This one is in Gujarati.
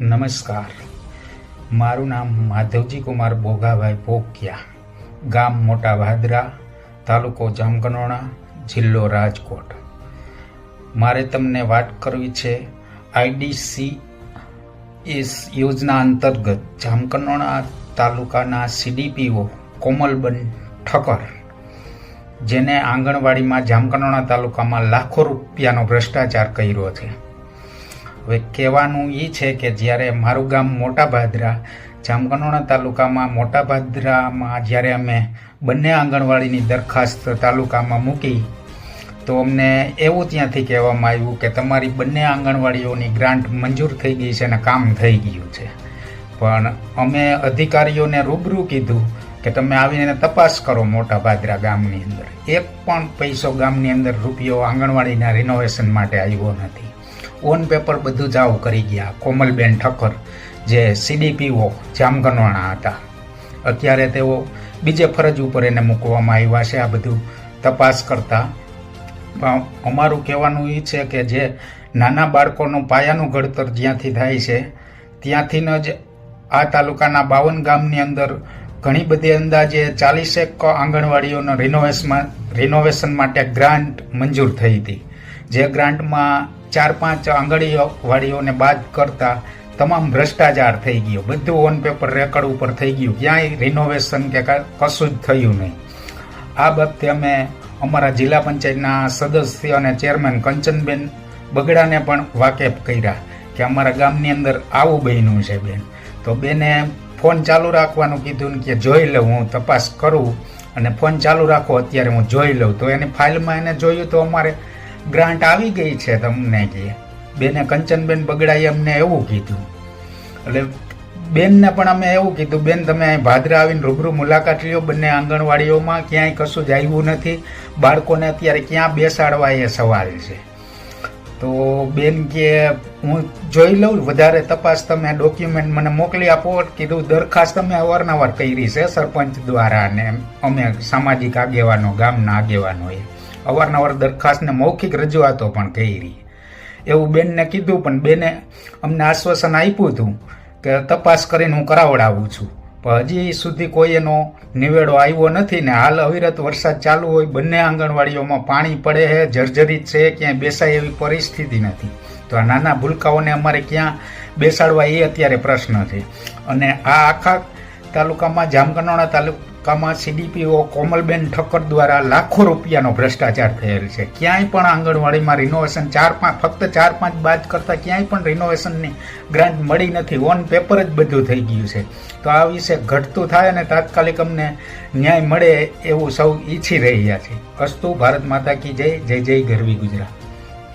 નમસ્કાર. મારું નામ માધવજી કુમાર બોગાભાઈ પોકિયા, ગામ મોટા ભાદરા તાલુકો જામકનોણા, જિલ્લો રાજકોટ. મારે તમને વાત કરવી છે આઈડીસી એસ યોજના અંતર્ગત જામકનોણા તાલુકાના સીડીપીઓ કોમલબન ઠક્કર, જેને આંગણવાડીમાં જામકનોણા તાલુકામાં લાખો રૂપિયાનો ભ્રષ્ટાચાર કર્યો છે. હવે કહેવાનું એ છે કે જ્યારે મારું ગામ મોટા ભાદરા જામકંડોણા તાલુકામાં મોટા ભાદરામાં જ્યારે અમે બંને આંગણવાડીની દરખાસ્ત તાલુકામાં મૂકી, તો અમને એવું ત્યાંથી કહેવામાં આવ્યું કે તમારી બંને આંગણવાડીઓની ગ્રાન્ટ મંજૂર થઈ ગઈ છે અને કામ થઈ ગયું છે. પણ અમે અધિકારીઓને રૂબરૂ કીધું કે તમે આવીને તપાસ કરો મોટા ભાદરા ગામની અંદર. એક પણ પૈસો ગામની અંદર રૂપિયો આંગણવાડીના રિનોવેશન માટે આવ્યો નથી. ઓન પેપર બધું જ આવું કરી ગયા. કોમલબેન ઠક્કર, જે સીડીપીઓ જામગનવાણા હતા. અત્યારે તેઓ બીજે ફરજ ઉપર એને મૂકવામાં આવ્યા છે. આ બધું તપાસ કરતા. અમારું કહેવાનું એ છે કે જે નાના બાળકોનું પાયાનું ઘડતર જ્યાંથી થાય છે ત્યાંથી જ આ તાલુકાના બાવન ગામની અંદર ઘણી બધી અંદાજે ચાલીસેક આંગણવાડીઓનો રિનોવેશનમાં રિનોવેશન માટે ગ્રાન્ટ મંજૂર થઈ હતી. જે ગ્રાન્ટમાં ચાર પાંચ આંગણવાડીઓને બાદ કરતા તમામ ભ્રષ્ટાચાર થઈ ગયો. બધું ઓન પેપર રેકર્ડ ઉપર થઈ ગયું. ક્યાંય રિનોવેશન કે કશું જ થયું નહીં. આ બાબતે અમે અમારા જિલ્લા પંચાયતના સદસ્ય અને ચેરમેન કંચનબેન બગડાને પણ વાકેફ કર્યા કે અમારા ગામની અંદર આવું બન્યું છે બેન. તો બેને ફોન ચાલુ રાખવાનું કીધું કે જોઈ લઉં, હું તપાસ કરું અને ફોન ચાલુ રાખો, અત્યારે હું જોઈ લઉં. તો એની ફાઇલમાં એને જોયું તો અમારે ગ્રાન્ટ આવી ગઈ છે તમને કે બેને કંચનબેન બગડાએ અમને એવું કીધું. એટલે બેનને પણ અમે એવું કીધું, બેન, તમે અહીં ભાદરા આવીને રૂબરૂ મુલાકાત લ્યો, બંને આંગણવાડીઓમાં ક્યાંય કશું જ આવ્યું નથી. બાળકોને અત્યારે ક્યાં બેસાડવા એ સવાલ છે. તો બેન કે, હું જોઈ લઉં, વધારે તપાસ તમે ડોક્યુમેન્ટ મને મોકલી આપો. કીધું, દરખાસ્ત અમે અવારનવાર કરી છે, સરપંચ દ્વારા અને અમે સામાજિક આગેવાનો, ગામના આગેવાનોએ. અવારનવાર દરખાસ્તને મૌખિક રજૂઆતો પણ કરી. એવું બેનને કીધું, પણ બેને અમને આશ્વાસન આપ્યું હતું કે તપાસ કરીને હું કરાવડાવું છું. પણ હજી સુધી કોઈ એનો નિવેડો આવ્યો નથી ને હાલ અવિરત વરસાદ ચાલુ હોય, બંને આંગણવાડીઓમાં પાણી પડે છે, જર્જરિત છે, ક્યાંય બેસાય એવી પરિસ્થિતિ નથી. તો આ નાના ભૂલકાઓને અમારે ક્યાં બેસાડવા એ અત્યારે પ્રશ્ન છે. અને આ આખા તાલુકામાં જામકંડોળા તાલુકામાં સીડીપીઓ કોમલબેન ઠક્કર દ્વારા લાખો રૂપિયાનો ભ્રષ્ટાચાર થયેલ છે. ક્યાંય પણ આંગણવાડીમાં રિનોવેશન ચાર પાંચ, ફક્ત ચાર પાંચ બાદ કરતાં ક્યાંય પણ રિનોવેશનની ગ્રાન્ટ મળી નથી. ઓન પેપર જ બધું થઈ ગયું છે. તો આ વિશે ઘટતું થાય અને તાત્કાલિક અમને ન્યાય મળે એવું સૌ ઈચ્છી રહ્યા છે. અસ્તુ, ભારત માતા કી જય. જય જય ગરવી ગુજરાત.